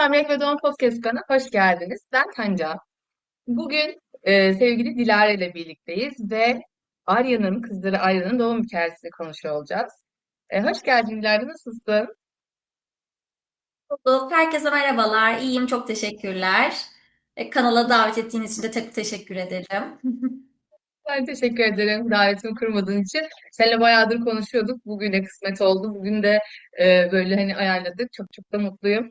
Hamilelik ve Doğum Podcast kanalına hoş geldiniz. Ben Tanca. Bugün e, sevgili Dilara ile birlikteyiz ve Arya'nın, kızları Arya'nın doğum hikayesini konuşuyor olacağız. E, hoş geldin Dilara, nasılsın? Bulduk. Herkese merhabalar. İyiyim, çok teşekkürler. E, Kanala davet ettiğiniz için de çok teşekkür ederim. Ben teşekkür ederim davetimi kırmadığın için. Seninle bayağıdır konuşuyorduk. Bugüne kısmet oldu. Bugün de e, böyle hani ayarladık. Çok çok da mutluyum.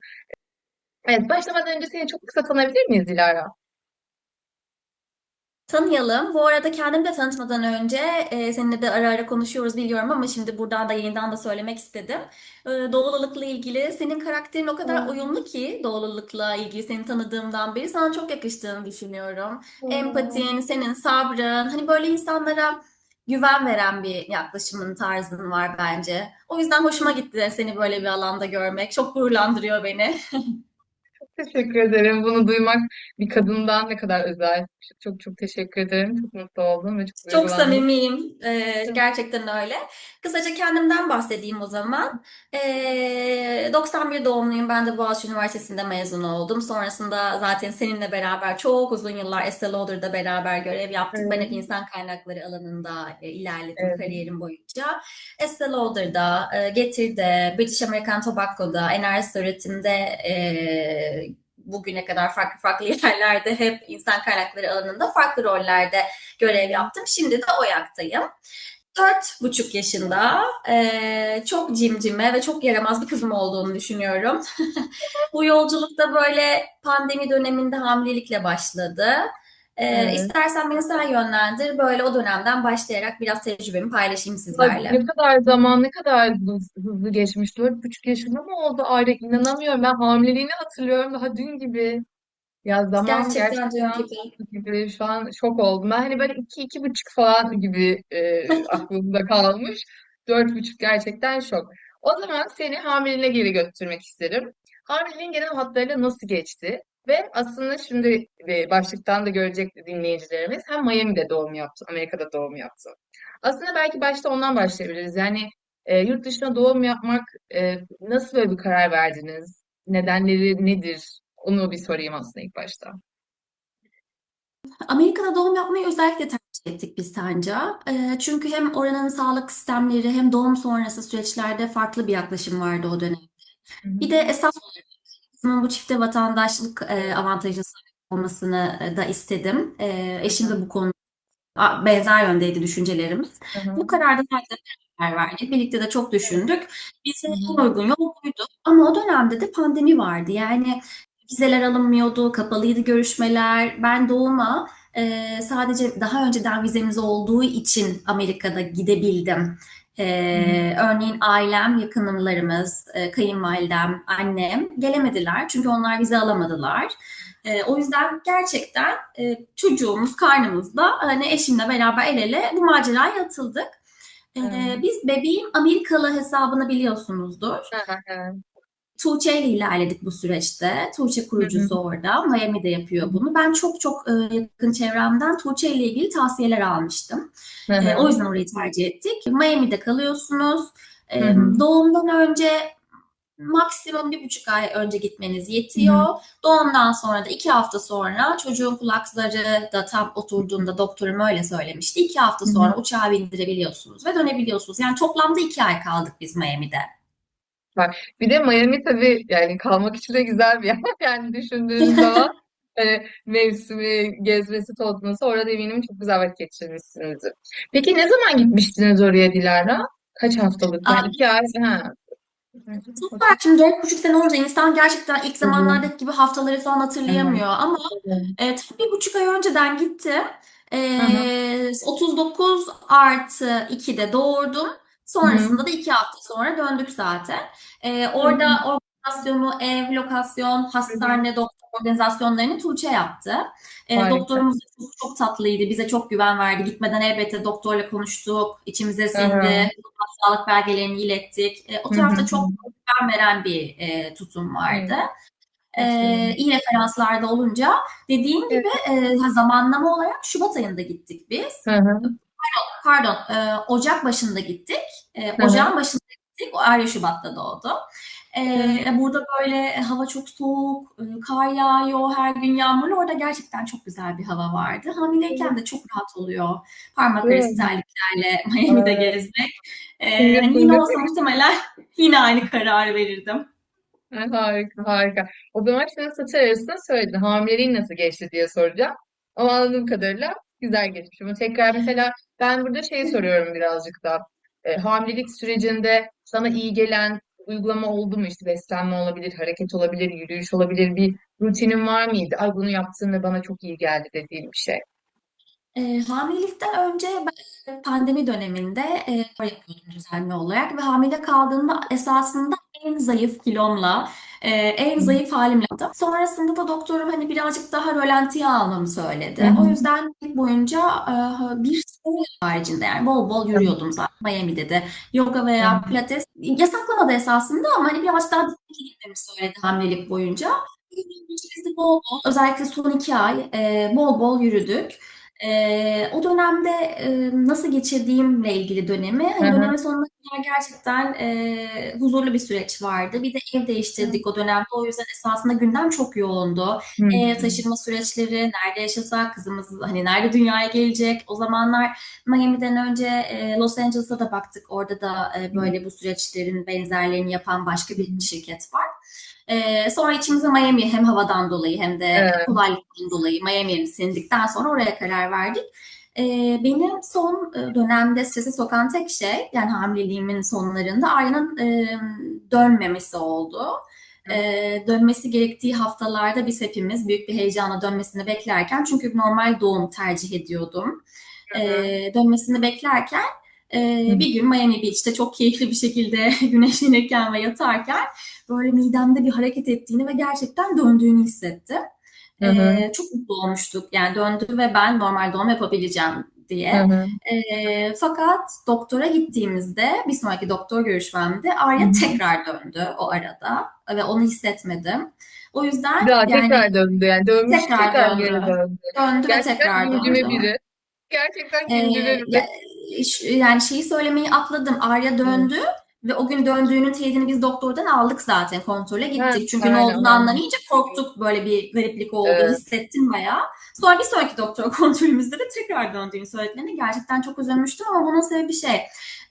Evet, başlamadan önce seni çok kısa tanıyabilir miyiz Dilara? Tanıyalım. Bu arada kendimi de tanıtmadan önce e, seninle de ara ara konuşuyoruz biliyorum ama şimdi buradan da yeniden de söylemek istedim. E, doğallıkla ilgili senin karakterin o kadar Hı uyumlu ki doğallıkla ilgili seni tanıdığımdan beri sana çok yakıştığını düşünüyorum. Empatin, senin sabrın, hani böyle insanlara güven veren bir yaklaşımın tarzın var bence. O yüzden hoşuma gitti seni böyle bir alanda görmek. Çok gururlandırıyor beni. Teşekkür ederim. Bunu duymak bir kadından ne kadar özel. Çok çok teşekkür ederim. Çok mutlu oldum ve çok Çok duygulandım. samimiyim. Ee, gerçekten öyle. Kısaca kendimden bahsedeyim o zaman. Ee, 91 doğumluyum. Ben de Boğaziçi Üniversitesi'nde mezun oldum. Sonrasında zaten seninle beraber çok uzun yıllar Estée Lauder'da beraber görev yaptık. Ben hep Evet, insan kaynakları alanında e, ilerledim evet. kariyerim boyunca. Estée Lauder'da, e, Getir'de, British American Tobacco'da, enerji üretimde e, bugüne kadar farklı farklı yerlerde hep insan kaynakları alanında farklı rollerde görev yaptım. Şimdi de OYAK'tayım. Dört buçuk yaşında eee, çok cimcime ve çok yaramaz bir kızım olduğunu düşünüyorum. Bu yolculukta böyle pandemi döneminde hamilelikle başladı. Eee Evet. istersen beni sen yönlendir. Böyle o dönemden başlayarak biraz tecrübemi paylaşayım sizlerle. ne kadar zaman ne kadar hız- hızlı geçmiş. Dört buçuk yaşında mı oldu Arya? İnanamıyorum. Ben hamileliğini hatırlıyorum daha dün gibi. Ya zaman Gerçekten dün gerçekten gibi. gibi şu an şok oldum. Ben hani böyle iki iki buçuk falan gibi e, aklımda kalmış. Dört buçuk gerçekten şok. O zaman seni hamileliğine geri götürmek isterim. Hamileliğin genel hatlarıyla nasıl geçti? Ve aslında şimdi e, başlıktan da görecek dinleyicilerimiz hem Miami'de doğum yaptı, Amerika'da doğum yaptı. Aslında belki başta ondan başlayabiliriz. Yani e, yurt dışına doğum yapmak e, nasıl böyle bir karar verdiniz? Nedenleri nedir? Onu bir sorayım aslında ilk başta. Amerika'da doğum yapmayı özellikle tercih ettik biz Sanca. Eee, çünkü hem oranın sağlık sistemleri hem doğum sonrası süreçlerde farklı bir yaklaşım vardı o dönem. Bir de esas kızımın bu çifte vatandaşlık eee, avantajı sahip olmasını e, da istedim. Hı eşim de bu konuda benzer yöndeydi düşüncelerimiz. Hı hı. Bu kararda sadece karar verdik. Birlikte de çok düşündük. Bize en uygun yol buydu. Ama o dönemde de pandemi vardı. Yani vizeler alınmıyordu, kapalıydı görüşmeler. Ben doğuma e, sadece daha önceden vizemiz olduğu için Amerika'da gidebildim. Hı hı. E, örneğin ailem, yakınlarımız, e, kayınvalidem, annem gelemediler. Çünkü onlar vize alamadılar. E, o yüzden gerçekten e, çocuğumuz karnımızda hani eşimle beraber el ele bu maceraya atıldık. E, Evet. biz bebeğin Amerikalı hesabını biliyorsunuzdur. Tuğçe ile ilerledik bu süreçte. Tuğçe kurucusu orada. Miami'de yapıyor bunu. Ben çok çok e, yakın çevremden Tuğçe ile ilgili tavsiyeler almıştım. Hı E, o yüzden orayı tercih ettik. Miami'de kalıyorsunuz. E, hı. doğumdan önce maksimum bir buçuk ay önce gitmeniz Hı hı. yetiyor. Doğumdan sonra da iki hafta sonra çocuğun kulakları da tam oturduğunda doktorum öyle söylemişti. İki hafta Hı hı. sonra uçağa bindirebiliyorsunuz ve dönebiliyorsunuz. Yani toplamda iki ay kaldık biz Miami'de. Bak bir de Miami tabii yani kalmak için de güzel bir yer. Yani düşündüğünüz zaman hani mevsimi, gezmesi, tozması orada eminim çok güzel vakit geçirmişsinizdir. Peki ne zaman gitmiştiniz oraya Dilara? Kaç haftalık? Yani Aa, iki ay. Ha. Süper. Şimdi dört buçuk sene olunca insan gerçekten ilk zamanlardaki gibi haftaları falan hatırlayamıyor. Ama Tabii. e, tabii bir buçuk ay önceden gitti. E, 39 artı 2'de doğurdum. Sonrasında da iki hafta sonra döndük zaten. E, hı. orada organizasyonu, ev, lokasyon, hastane, doktor organizasyonlarını Tuğçe yaptı. E, Harika. doktorumuz da çok, çok tatlıydı. Bize çok güven verdi. Gitmeden elbette doktorla konuştuk. İçimize sindi. Sağlık belgelerini ilettik. E, o tarafta Hı. çok güven veren bir e, tutum vardı. Evet. E, iyi referanslarda olunca dediğin Evet. gibi e, zamanlama olarak Şubat ayında gittik biz. Hı hı. Pardon, e, Ocak başında gittik. E. Ocağın başında gittik. O Arya Şubat'ta doğdu. Ee, burada böyle hava çok soğuk, e, kar yağıyor, her gün yağmurlu. Orada gerçekten çok güzel bir hava vardı. Hamileyken de çok rahat oluyor. Parmak arası Evet. terliklerle Miami'de Evet. gezmek. Fıngır hani yine olsa muhtemelen yine aynı kararı verirdim. Ha, Harika, harika. O zaman şimdi satır arasında söyledin. Hamileliğin nasıl geçti diye soracağım. Ama anladığım kadarıyla güzel geçmiş. Ama tekrar mesela ben burada şey soruyorum birazcık da. E, hamilelik sürecinde sana iyi gelen uygulama oldu mu? İşte beslenme olabilir, hareket olabilir, yürüyüş olabilir. Bir rutinin var mıydı? Ay bunu yaptım ve bana çok iyi geldi dediğin bir şey. Eee, hamilelikten önce ben pandemi döneminde spor yapıyordum düzenli olarak ve hamile kaldığımda esasında en zayıf kilomla, eee, en zayıf halimle yaptım. Sonrasında da doktorum hani birazcık daha rölantiye almamı söyledi. O yüzden boyunca eee, bir spor haricinde yani bol bol yürüyordum zaten Miami'de de. Yoga veya pilates yasaklamadı esasında ama hani birazcık daha dikkatli gitmemi söyledi hamilelik boyunca. Biz de bol bol özellikle son iki ay eee, bol bol yürüdük. Eee, o dönemde eee, nasıl geçirdiğimle ilgili dönemi, Hı hani hı. dönemin sonuna kadar gerçekten eee, huzurlu bir süreç vardı. Bir de ev değiştirdik o dönemde. O yüzden esasında gündem çok yoğundu. Hı hı. taşınma süreçleri, nerede yaşasak, kızımız hani nerede dünyaya gelecek. O zamanlar Miami'den önce eee, Los Angeles'a da baktık. Orada da eee, böyle bu süreçlerin benzerlerini yapan başka bir şirket var. Ee, sonra içimize Miami hem havadan dolayı hem de Evet. kolaylıktan dolayı Miami'ye sindikten sonra oraya karar verdik. Ee, benim son e, dönemde strese sokan tek şey yani hamileliğimin sonlarında Arya'nın e, dönmemesi oldu. Ee, dönmesi gerektiği haftalarda biz hepimiz büyük bir heyecanla dönmesini beklerken çünkü normal doğum tercih ediyordum. Ee, dönmesini beklerken e, Hı. bir gün Miami Beach'te çok keyifli bir şekilde güneşlenirken ve yatarken böyle midemde bir hareket ettiğini ve gerçekten döndüğünü hissettim. Hı hı. Ee, çok mutlu olmuştuk. Yani döndü ve ben normal doğum yapabileceğim Hı diye. hı. Ee, fakat doktora gittiğimizde bir sonraki doktor görüşmemde Hı Arya hı. tekrar döndü o arada ve onu hissetmedim. O yüzden daha yani tekrar döndü yani dönmüş tekrar tekrar geri döndü. döndü. Döndü ve Gerçekten tekrar döndü. biri. Gerçekten Ee, ya- biri. ş- yani şeyi söylemeyi atladım. Arya döndü ve o gün döndüğünün teyidini biz doktordan aldık zaten kontrole gittik. Çünkü ne aynen olduğunu aynen. anlayınca korktuk böyle bir gariplik oldu Evet. hissettim bayağı. Sonra bir sonraki doktor kontrolümüzde de tekrar döndüğünü söylediğinde gerçekten çok üzülmüştüm ama bunun sebebi şey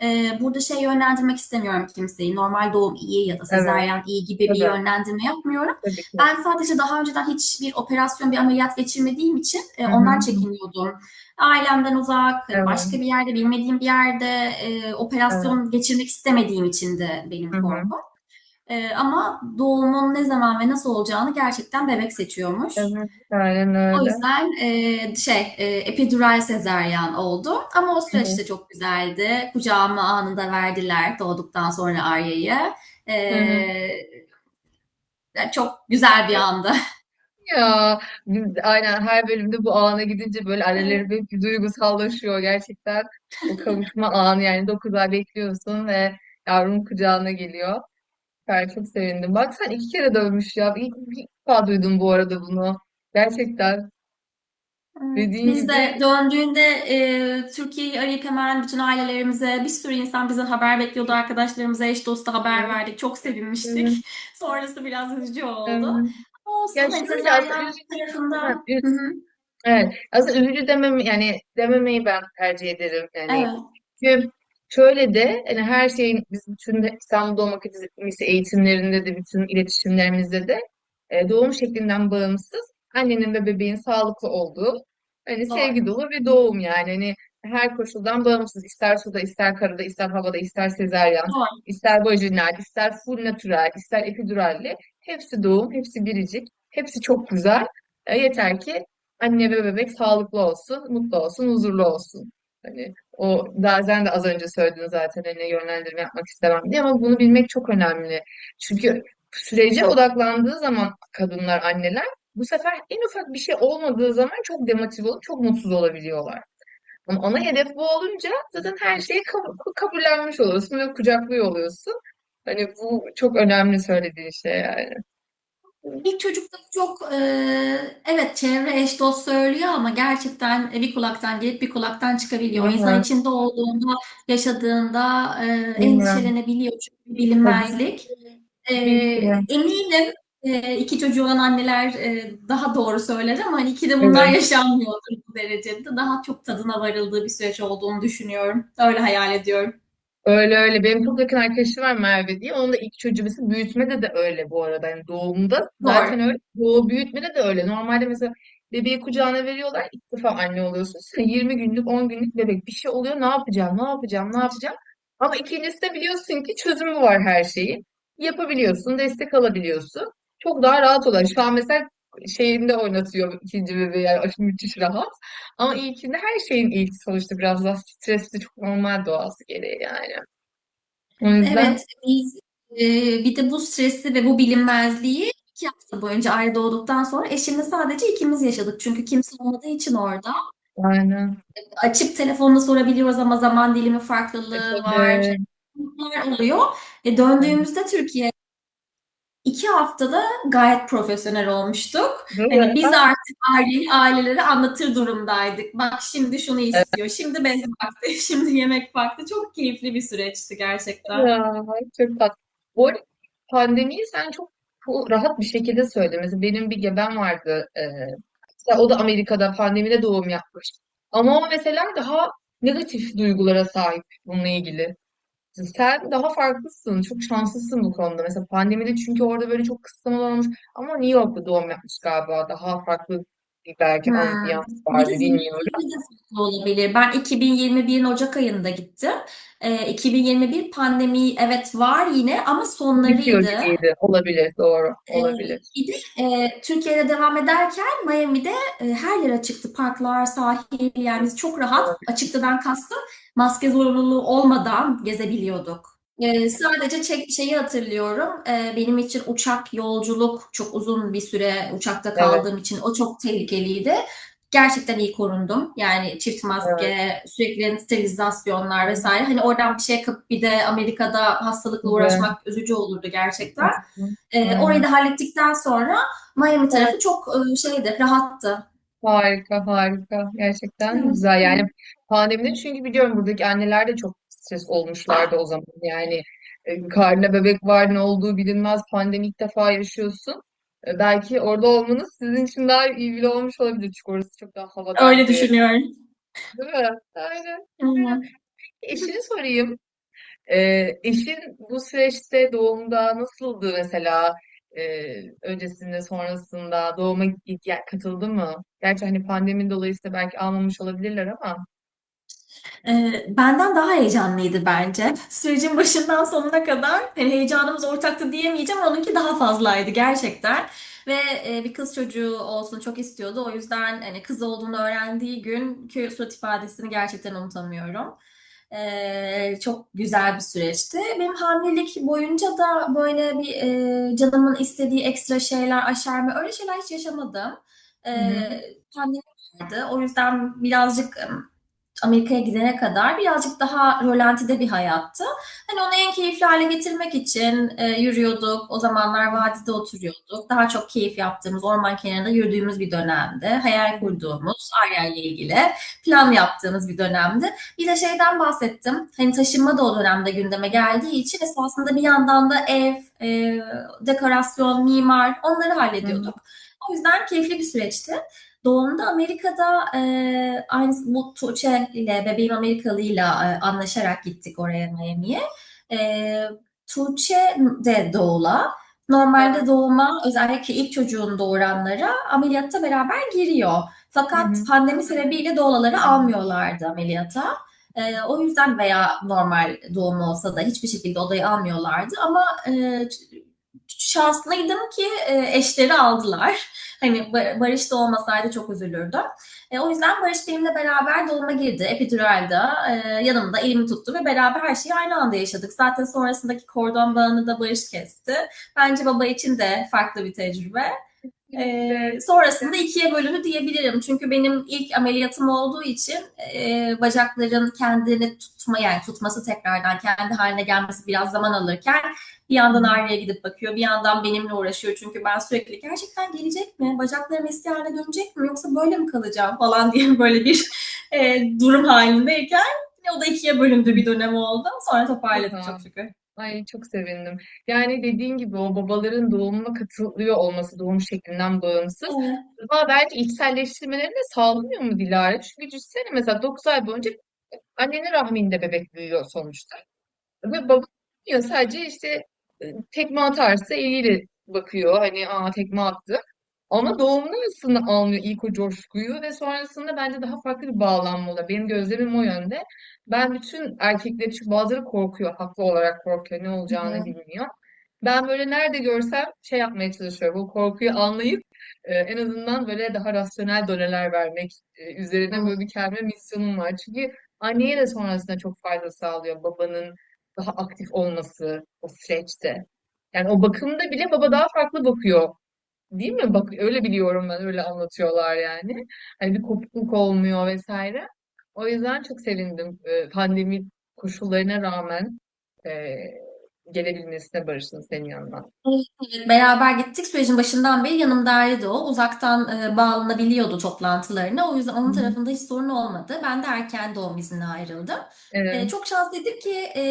e, burada şey yönlendirmek istemiyorum kimseyi. Normal doğum iyi ya da Evet. sezaryen iyi gibi bir Tabii. yönlendirme yapmıyorum. Ben sadece daha önceden hiçbir operasyon, bir ameliyat geçirmediğim için e, ondan hı. çekiniyordum. Ailemden uzak, Evet. başka bir yerde, bilmediğim bir yerde e, Evet. operasyon geçirmek istemediğim için de benim korkum. E, ama doğumun ne zaman ve nasıl olacağını gerçekten bebek seçiyormuş. Evet. Aynen O öyle. yüzden e, şey e, epidural sezaryen oldu ama o süreç de çok güzeldi. Kucağıma anında verdiler doğduktan sonra Arya'yı. E, çok güzel bir andı. Ya biz aynen her bölümde bu ana gidince böyle böyle bir duygusallaşıyor gerçekten. O kavuşma anı yani 9 ay bekliyorsun ve yavrun kucağına geliyor. Ben çok sevindim. Bak sen iki kere dövmüş ya. İlk, ilk defa duydum bu arada bunu. Gerçekten Evet, dediğin Biz gibi de döndüğünde e, Türkiye'yi arayıp hemen bütün ailelerimize bir sürü insan bizden haber bekliyordu. Arkadaşlarımıza, eş dosta haber evet, verdik. Çok evet, sevinmiştik. Sonrası biraz üzücü oldu. evet. Ama olsun Ya hani şöyle aslında sezaryen üzücü, tarafında. ha, Hı hı. evet, aslında üzücü demem yani dememeyi ben tercih ederim yani. Evet, Çünkü şöyle de hani her şeyin biz bütün de İstanbul Doğum Akademisi eğitimlerinde de bütün iletişimlerimizde de e, doğum şeklinden bağımsız annenin ve bebeğin sağlıklı olduğu hani sevgi doğru. dolu bir doğum yani hani her koşuldan bağımsız ister suda ister karada ister havada ister sezaryen Doğru. ister vajinal ister full natürel ister epiduralle hepsi doğum hepsi biricik hepsi çok güzel E, yeter ki anne ve bebek sağlıklı olsun mutlu olsun huzurlu olsun. Hani o daha sen de az önce söyledin zaten hani yönlendirme yapmak istemem diye ama bunu bilmek çok önemli. Çünkü sürece odaklandığı zaman kadınlar, anneler bu sefer en ufak bir şey olmadığı zaman çok demotive olup çok mutsuz olabiliyorlar. Ama ana hedef bu olunca zaten her şeyi kab- kabullenmiş oluyorsun ve kucaklıyor oluyorsun. Hani bu çok önemli söylediğin şey yani. İlk çocukta çok e, evet çevre eş dost söylüyor ama gerçekten bir kulaktan gelip bir kulaktan çıkabiliyor. O insan içinde olduğunda, yaşadığında e, endişelenebiliyor çünkü bilinmezlik. Ee, eminim e, iki çocuğu olan anneler e, daha doğru söyler ama hani iki de bunlar Evet. yaşanmıyordur bu derecede. Daha çok tadına varıldığı bir süreç olduğunu düşünüyorum. Öyle hayal ediyorum. Öyle öyle. Benim çok yakın arkadaşım var Merve diye. Onun da ilk çocuğu mesela büyütmede de öyle bu arada. Yani doğumda zaten Doğru. öyle. Doğu büyütmede de öyle. Normalde mesela bebeği kucağına veriyorlar. İlk defa anne oluyorsun. Sen 20 günlük 10 günlük bebek bir şey oluyor. Ne yapacağım? Ne yapacağım? Ne yapacağım? Ama ikincisi de biliyorsun ki çözümü var her şeyin. Yapabiliyorsun. Destek alabiliyorsun. Çok daha rahat oluyor. Şu an mesela şeyinde oynatıyor ikinci bebeği. Yani aşırı müthiş rahat. Ama ilkinde her şeyin ilk sonuçta biraz daha stresli. Çok normal doğası gereği yani. O yüzden Evet, biz e, bir de bu stresi ve bu bilinmezliği iki hafta boyunca ayrı doğduktan sonra eşimle sadece ikimiz yaşadık. Çünkü kimse olmadığı için orada. aynen. Açıp telefonla sorabiliyoruz ama zaman dilimi farklılığı var. tabii. Bunlar oluyor. E, döndüğümüzde Türkiye'ye iki haftada gayet profesyonel olmuştuk. Hani mi? biz artık aileyi ailelere anlatır durumdaydık. Bak şimdi şunu Evet. istiyor, şimdi bez vakti, şimdi yemek vakti. Çok keyifli bir süreçti gerçekten. Ya, çok tatlı. Bu arada pandemiyi sen çok, rahat bir şekilde söyledin. Mesela benim bir gebem vardı. E, o da Amerika'da pandemide doğum yapmış. Ama o mesela daha negatif duygulara sahip bununla ilgili. Sen daha farklısın. Çok şanslısın bu konuda. Mesela pandemide çünkü orada böyle çok kısıtlamalar olmuş. Ama New York'ta doğum yapmış galiba. Daha farklı belki Hmm. ambiyans Bir vardı bilmiyorum. farklı olabilir. Ben 2021'in Ocak ayında gittim. Ee, 2021 pandemi evet var yine ama sonlarıydı. Olabilir. Doğru. Ee, Olabilir. bir de e, Türkiye'de devam ederken Miami'de e, her yer açıktı. Parklar, sahil yani biz çok rahat açıktadan kastım maske zorunluluğu olmadan gezebiliyorduk. Ee, sadece çek, şeyi hatırlıyorum. Ee, benim için uçak yolculuk çok uzun bir süre uçakta Evet. kaldığım için o çok tehlikeliydi. Gerçekten iyi korundum. Yani çift Evet. maske, sürekli sterilizasyonlar vesaire. Hani oradan bir şey kapıp bir de Amerika'da hastalıkla Güzel. uğraşmak üzücü olurdu gerçekten. Ee, Aynen. orayı da hallettikten sonra Miami tarafı çok e, şeydi, rahattı. Harika, harika. Gerçekten Evet. güzel. Yani pandemide çünkü biliyorum buradaki anneler de çok stres olmuşlardı o zaman. Yani e, karnında bebek var, ne olduğu bilinmez. Pandemi ilk defa yaşıyorsun. E, belki orada olmanız sizin için daha iyi bile olmuş olabilir. Çünkü orası çok daha Öyle havadardı. düşünüyorum. Değil mi? Aynen. Aynen. Eşini sorayım. Ee, eşin bu süreçte doğumda nasıldı mesela? Ee, öncesinde, sonrasında doğuma katıldı mı? Gerçi hani pandemi dolayısıyla belki almamış olabilirler ama. Ee, benden daha heyecanlıydı bence. Sürecin başından sonuna kadar hani heyecanımız ortaktı diyemeyeceğim. Onunki daha fazlaydı gerçekten. Ve e, bir kız çocuğu olsun çok istiyordu. O yüzden hani kız olduğunu öğrendiği günkü surat ifadesini gerçekten unutamıyorum. Ee, çok güzel bir süreçti. Benim hamilelik boyunca da böyle bir e, canımın istediği ekstra şeyler, aşerme öyle şeyler hiç yaşamadım. Hı hı. Ee, pandemi vardı. O yüzden birazcık Amerika'ya gidene kadar birazcık daha rölantide bir hayattı. Hani onu en keyifli hale getirmek için e, yürüyorduk. O zamanlar vadide oturuyorduk. Daha çok keyif yaptığımız, orman kenarında yürüdüğümüz bir dönemdi. Hayal kurduğumuz, aileyle ilgili plan yaptığımız bir dönemdi. Bir de şeyden bahsettim. Hani taşınma da o dönemde gündeme geldiği için esasında bir yandan da ev, e, dekorasyon, mimar onları Hı hı. hallediyorduk. O yüzden keyifli bir süreçti. Doğumda Amerika'da e, aynı bu Tuğçe ile bebeğim Amerikalıyla e, anlaşarak gittik oraya Miami'ye. E, Tuğçe de doğula. Normalde doğuma özellikle ilk çocuğunu doğuranlara ameliyatta beraber giriyor. Hı Fakat hı. pandemi sebebiyle doğulaları almıyorlardı ameliyata. E, o yüzden veya normal doğum olsa da hiçbir şekilde odayı almıyorlardı. Ama e, şanslıydım ki e, eşleri aldılar. Hani Barış da olmasaydı çok üzülürdüm. E, o yüzden Barış benimle beraber doğuma girdi. Epiduralde e, yanımda elimi tuttu ve beraber her şeyi aynı anda yaşadık. Zaten sonrasındaki kordon bağını da Barış kesti. Bence baba için de farklı bir tecrübe. Ee, sonrasında ikiye bölündü diyebilirim. Çünkü benim ilk ameliyatım olduğu için e, bacakların kendini tutma yani tutması tekrardan kendi haline gelmesi biraz zaman alırken bir yandan Arya'ya gidip bakıyor, bir yandan benimle uğraşıyor. Çünkü ben sürekli gerçekten gelecek mi? Bacaklarım eski haline dönecek mi? Yoksa böyle mi kalacağım falan diye böyle bir e, durum halindeyken o da ikiye bölündü bir dönem oldu. Sonra toparladık çok şükür. Ay çok sevindim. Yani dediğin gibi o babaların doğumuna katılıyor olması doğum şeklinden bağımsız. Evet. Ama bence içselleştirmelerini de sağlamıyor mu Dilara? Çünkü düşünsene mesela 9 ay boyunca annenin rahminde bebek büyüyor sonuçta. Ve baba ya sadece işte e, tekme atarsa eliyle bakıyor. Hani aa tekme attı. Ama doğumda aslında almıyor ilk o coşkuyu ve sonrasında bence daha farklı bir bağlanma oluyor. Benim gözlemim o yönde. Ben bütün erkekleri çünkü bazıları korkuyor. Haklı olarak korkuyor. Ne olacağını hı. bilmiyor. Ben böyle nerede görsem şey yapmaya çalışıyorum. Bu korkuyu anlayıp e, en azından böyle daha rasyonel doneler vermek e, üzerine böyle bir kendime misyonum var. Çünkü anneye de sonrasında çok fayda sağlıyor babanın daha aktif olması o süreçte. Yani o bakımda bile baba daha farklı bakıyor. Değil mi? Bak öyle biliyorum ben, öyle anlatıyorlar yani. Hani bir kopukluk olmuyor vesaire. O yüzden çok sevindim pandemi koşullarına rağmen gelebilmesine Barış'ın senin yanına. Evet. Beraber gittik. Sürecin başından beri yanımdaydı o. Uzaktan e, bağlanabiliyordu toplantılarına. O yüzden onun hı. tarafında hiç sorun olmadı. Ben de erken doğum iznine ayrıldım. E, Evet. çok şanslıydım ki e,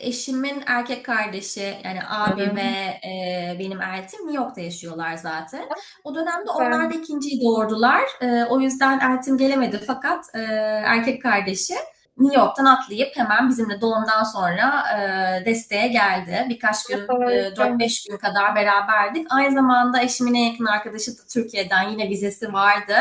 eşimin erkek kardeşi yani Hı abi ve e, benim eltim New York'ta yaşıyorlar zaten. Ah, O dönemde onlar da ikinciyi doğurdular. E, o yüzden eltim gelemedi fakat e, erkek kardeşi New York'tan atlayıp hemen bizimle doğumdan sonra e, desteğe geldi. Birkaç gün, e, Harika. 4-5 gün kadar beraberdik. Aynı zamanda eşimin en yakın arkadaşı da Türkiye'den yine vizesi vardı.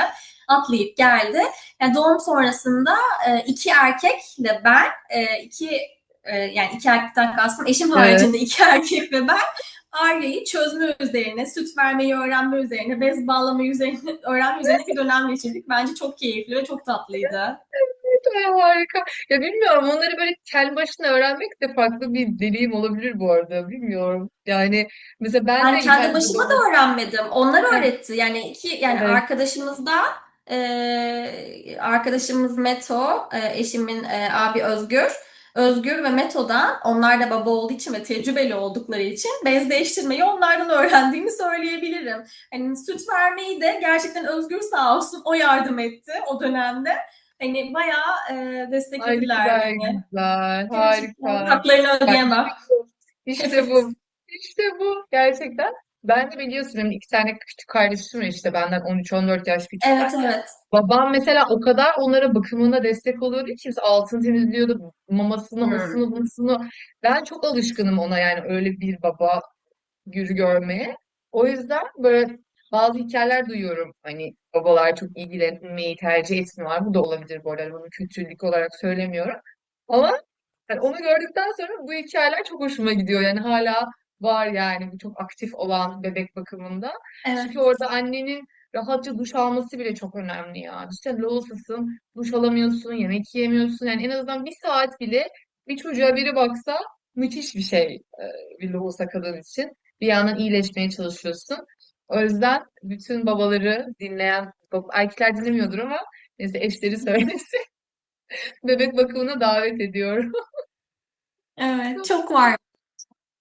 Atlayıp geldi. Yani doğum sonrasında e, iki erkekle ben, e, iki e, yani iki erkekten kastım eşim Evet. haricinde iki erkek ve ben Arya'yı çözme üzerine, süt vermeyi öğrenme üzerine, bez bağlamayı üzerine, öğrenme üzerine bir dönem geçirdik. Bence çok keyifli ve çok tatlıydı. Ay, harika. Ya bilmiyorum onları böyle kendi başına öğrenmek de farklı bir deneyim olabilir bu arada. Bilmiyorum. Yani mesela ben Ben de kendi kendi başıma da öğrenmedim. Onlar öğretti. Yani iki yani evet. arkadaşımız da e, arkadaşımız Meto, e, eşimin e, abi Özgür. Özgür ve Meto'dan onlar da baba olduğu için ve tecrübeli oldukları için bez değiştirmeyi onlardan öğrendiğimi söyleyebilirim. Hani süt vermeyi de gerçekten Özgür sağ olsun o yardım etti o dönemde. Hani bayağı e, Ay desteklediler kadar beni. güzel. Harika. haklarını ödeyemem. İşte bu. İşte bu. Gerçekten. Ben de biliyorsun benim iki tane küçük kardeşim var işte benden 13-14 yaş küçükler. Evet evet. Babam mesela o kadar onlara bakımına destek oluyordu ki biz altını temizliyordu. Mamasını, Hmm. osunu, busunu. Ben çok alışkınım ona yani öyle bir baba gücü görmeye. O yüzden böyle bazı hikayeler duyuyorum. Hani babalar çok ilgilenmeyi tercih etmiyorlar. Bu da olabilir bu arada. Bunu kötülük olarak söylemiyorum. Ama yani onu gördükten sonra bu hikayeler çok hoşuma gidiyor. Yani hala var yani bu çok aktif olan bebek bakımında. Çünkü Evet. orada annenin rahatça duş alması bile çok önemli ya. Düşünsene lohusadasın, duş alamıyorsun, yemek yiyemiyorsun. Yani en azından bir saat bile bir çocuğa biri baksa müthiş bir şey bir lohusa kadın için. Bir yandan iyileşmeye çalışıyorsun. O yüzden bütün babaları dinleyen, erkekler dinlemiyordur ama neyse eşleri söylesin. Bebek bakımına davet ediyorum. Evet, çok var.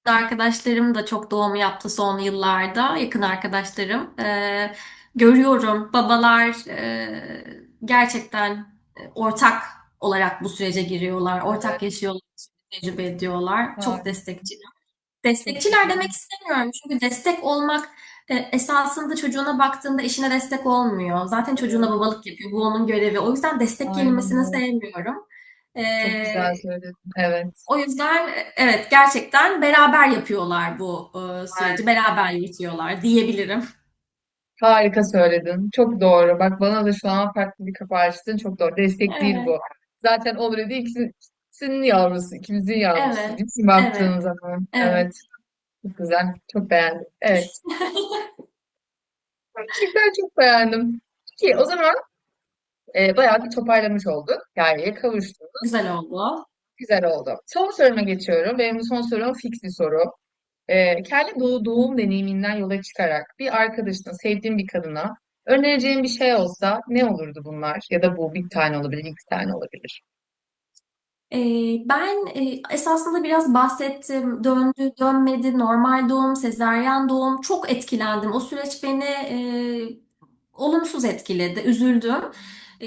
Arkadaşlarım da çok doğum yaptı son yıllarda, yakın arkadaşlarım. Ee, görüyorum babalar e, gerçekten ortak olarak bu sürece giriyorlar, Evet, ortak yaşıyorlar, tecrübe ediyorlar. Destekçi. Çok Destekçiler güzel. demek istemiyorum çünkü destek olmak e, esasında çocuğuna baktığında eşine destek olmuyor. Zaten çocuğuna babalık yapıyor, bu onun görevi. O yüzden destek aynen kelimesini sevmiyorum. Çok Ee, güzel söyledin. Evet, O yüzden evet gerçekten beraber yapıyorlar bu e, süreci, beraber yürütüyorlar diyebilirim. Harika söyledin. Çok doğru. Bak bana da şu an farklı bir kapı açtın. Çok doğru. Destek değil Evet, bu. Zaten already ikisi, ikisinin yavrusu, ikimizin yavrusu. evet, Değil mi baktığın evet, zaman? evet. Evet. Çok güzel. Çok beğendim. Evet. Gerçekten çok beğendim. Peki o zaman e, bayağı bir toparlamış olduk. Hikayeye kavuştuk. Güzel oldu. Güzel oldu. Son soruma geçiyorum. Benim son sorum fix bir soru. E, kendi doğu, doğum deneyiminden yola çıkarak bir arkadaşına, sevdiğin bir kadına önereceğin bir şey olsa ne olurdu bunlar? Ya da bu bir tane olabilir, iki tane olabilir. Ee, ben e, esasında biraz bahsettim. Döndü, dönmedi, normal doğum, sezaryen doğum. Çok etkilendim. O süreç beni e, olumsuz etkiledi. Üzüldüm. E,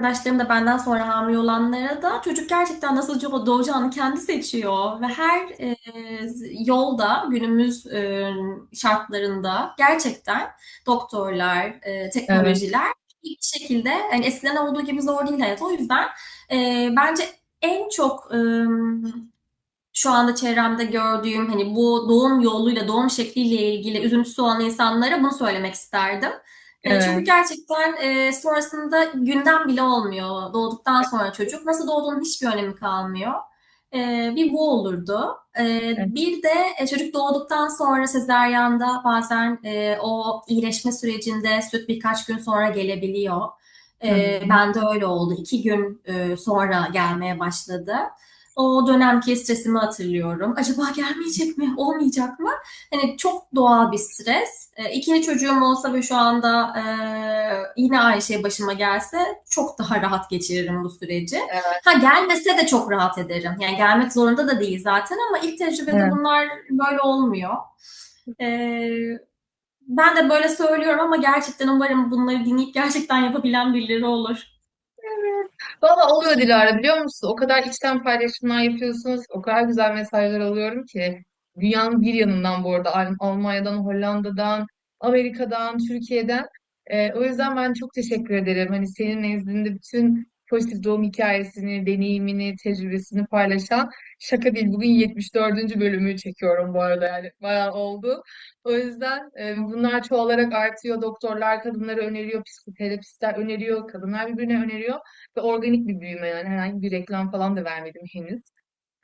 arkadaşlarım da benden sonra hamile olanlara da çocuk gerçekten nasıl doğ- doğacağını kendi seçiyor ve her e, yolda günümüz e, şartlarında gerçekten doktorlar, e, Evet. teknolojiler bir şekilde yani eskiden olduğu gibi zor değil hayat. O yüzden e, bence en çok şu anda çevremde gördüğüm hani bu doğum yoluyla, doğum şekliyle ilgili üzüntüsü olan insanlara bunu söylemek isterdim. E, çünkü Evet. gerçekten e, sonrasında gündem bile olmuyor. Doğduktan sonra çocuk nasıl doğduğunun hiçbir önemi kalmıyor. E, bir bu olurdu. E, Evet. bir de e, çocuk doğduktan sonra sezaryanda bazen e, o iyileşme sürecinde süt birkaç gün sonra gelebiliyor. E, hı. bende öyle oldu. İki gün e, sonra gelmeye başladı. O dönemki stresimi hatırlıyorum. Acaba gelmeyecek mi? Olmayacak mı? Hani çok doğal bir stres. E, ikinci çocuğum olsa ve şu anda e, yine aynı şey başıma gelse çok daha rahat geçiririm bu süreci. Evet. Ha gelmese de çok rahat ederim. Yani gelmek zorunda da değil zaten ama ilk tecrübede Evet. bunlar böyle olmuyor. E, ben de böyle söylüyorum ama gerçekten umarım bunları dinleyip gerçekten yapabilen birileri olur. Valla oluyor Dilara biliyor musun? O kadar içten paylaşımlar yapıyorsunuz. O kadar güzel mesajlar alıyorum ki. Dünyanın bir yanından bu arada. Al- Almanya'dan, Hollanda'dan, Amerika'dan, Türkiye'den. Ee, o yüzden ben çok teşekkür ederim. Hani senin nezdinde bütün pozitif doğum hikayesini, deneyimini, tecrübesini paylaşan şaka değil. Bugün 74. bölümü çekiyorum bu arada yani bayağı oldu. O yüzden e, bunlar çoğalarak artıyor. Doktorlar kadınlara öneriyor, psikoterapistler öneriyor, kadınlar birbirine öneriyor ve organik bir büyüme yani herhangi bir reklam falan da vermedim henüz.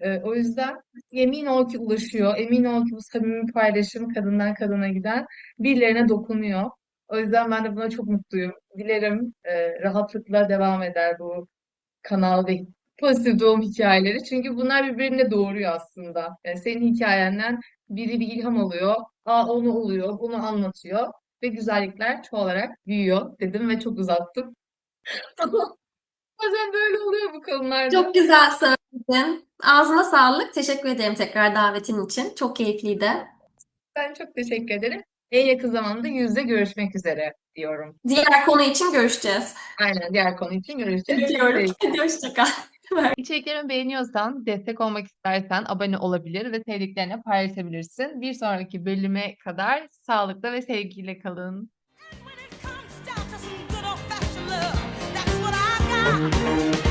E, o yüzden emin ol ki ulaşıyor, emin ol ki bu samimi paylaşım kadından kadına giden birilerine dokunuyor. O yüzden ben de buna çok mutluyum. Dilerim e, rahatlıkla devam eder bu kanal ve pozitif doğum hikayeleri. Çünkü bunlar birbirine doğuruyor aslında. Yani senin hikayenden biri bir ilham alıyor. Aa onu oluyor, bunu anlatıyor. Ve güzellikler çoğalarak büyüyor dedim ve çok uzattım. Bazen böyle oluyor bu konularda. Çok güzel söyledin. Ağzına sağlık. Teşekkür ederim tekrar davetin için. Çok keyifliydi. Ben çok teşekkür ederim. En yakın zamanda yüzde görüşmek üzere diyorum. Diğer konu için görüşeceğiz. Aynen diğer konu için görüşeceğiz. Diyorum. Hoşça kal. İçeriklerimi beğeniyorsan, destek olmak istersen abone olabilir ve sevdiklerine paylaşabilirsin. Bir sonraki bölüme kadar sağlıkla ve sevgiyle kalın. When it